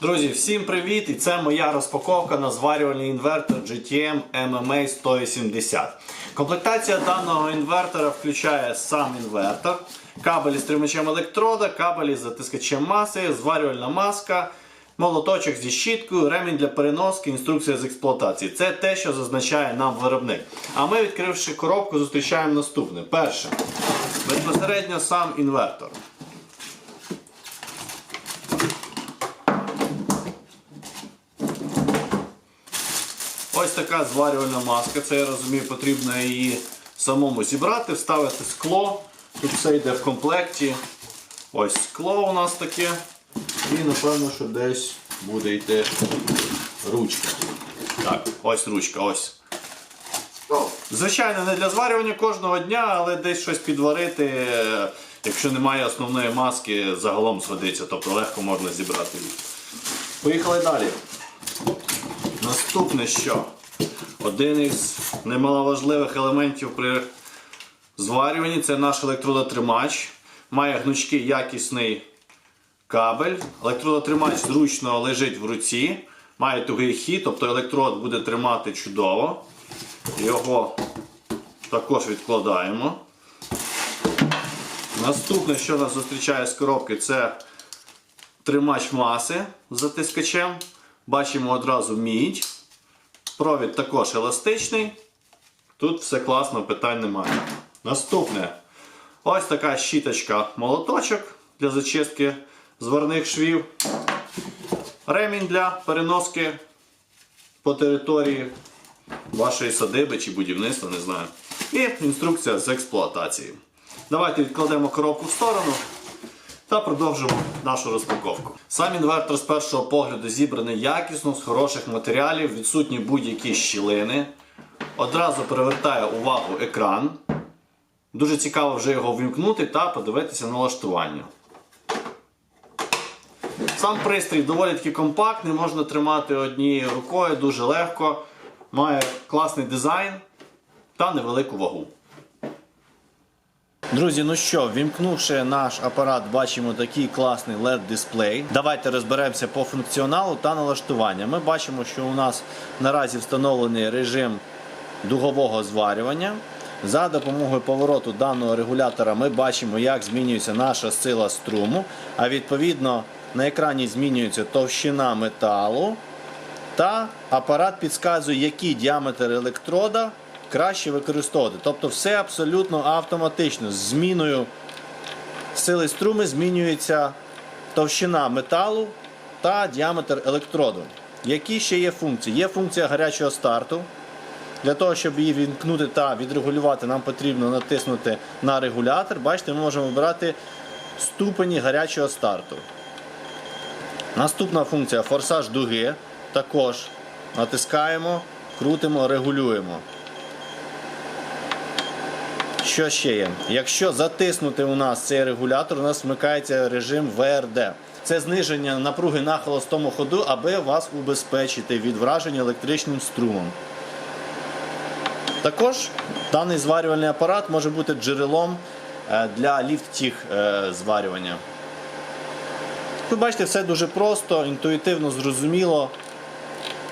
Друзі, всім привіт! І це моя розпаковка на зварювальний інвертор GTM MMA 180. Комплектація даного інвертора включає сам інвертор, кабелі з тримачем електрода, кабелі з затискачем маси, зварювальна маска, молоточок зі щіткою, ремінь для переноски, інструкція з експлуатації. Це те, що зазначає нам виробник. А ми, відкривши коробку, зустрічаємо наступне. Перше. Безпосередньо сам інвертор. Ось така зварювальна маска. Це я розумію, потрібно її самому зібрати, вставити скло. Тут все йде в комплекті. Ось скло у нас таке. І напевно, що десь буде йти ручка. Так, ось ручка, ось. Звичайно, не для зварювання кожного дня, але десь щось підварити, якщо немає основної маски, загалом згодиться, тобто легко можна зібрати її. Поїхали далі. Наступне що? Один із немаловажливих елементів при зварюванні це наш електродотримач. Має гнучкий якісний кабель. Електродотримач зручно лежить в руці, має тугий хід, тобто електрод буде тримати чудово. Його також відкладаємо. Наступне, що нас зустрічає з коробки, це тримач маси з затискачем. Бачимо одразу мідь. Провід також еластичний. Тут все класно, питань немає. Наступне. Ось така щіточка молоточок для зачистки зварних швів. Ремінь для переноски по території вашої садиби чи будівництва, не знаю. І інструкція з експлуатації. Давайте відкладемо коробку в сторону та продовжимо нашу розпаковку. Сам інвертор з першого погляду зібраний якісно, з хороших матеріалів, відсутні будь-які щілини. Одразу привертає увагу екран. Дуже цікаво вже його вімкнути та подивитися налаштування. Сам пристрій доволі таки компактний, можна тримати однією рукою дуже легко. Має класний дизайн та невелику вагу. Друзі, ну що, вімкнувши наш апарат, бачимо такий класний LED-дисплей. Давайте розберемося по функціоналу та налаштуванню. Ми бачимо, що у нас наразі встановлений режим дугового зварювання. За допомогою повороту даного регулятора ми бачимо, як змінюється наша сила струму, а відповідно на екрані змінюється товщина металу. Та апарат підказує, який діаметр електрода краще використовувати. Тобто все абсолютно автоматично. З зміною сили струми змінюється товщина металу та діаметр електроду. Які ще є функції? Є функція гарячого старту. Для того, щоб її вімкнути та відрегулювати, нам потрібно натиснути на регулятор. Бачите, ми можемо вибирати ступені гарячого старту. Наступна функція форсаж дуги. Також натискаємо, крутимо, регулюємо. Що ще є? Якщо затиснути у нас цей регулятор, у нас вмикається режим ВРД. Це зниження напруги на холостому ходу, аби вас убезпечити від враження електричним струмом. Також даний зварювальний апарат може бути джерелом е, для ліфтіх е, зварювання. Ви бачите, все дуже просто, інтуїтивно, зрозуміло.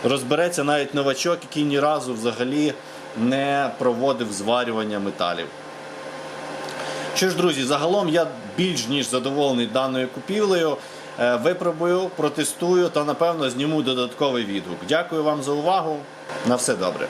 Розбереться навіть новачок, який ні разу взагалі не проводив зварювання металів. Що ж, друзі, загалом я більш ніж задоволений даною купівлею. Е, Випробую, протестую та напевно зніму додатковий відгук. Дякую вам за увагу. На все добре.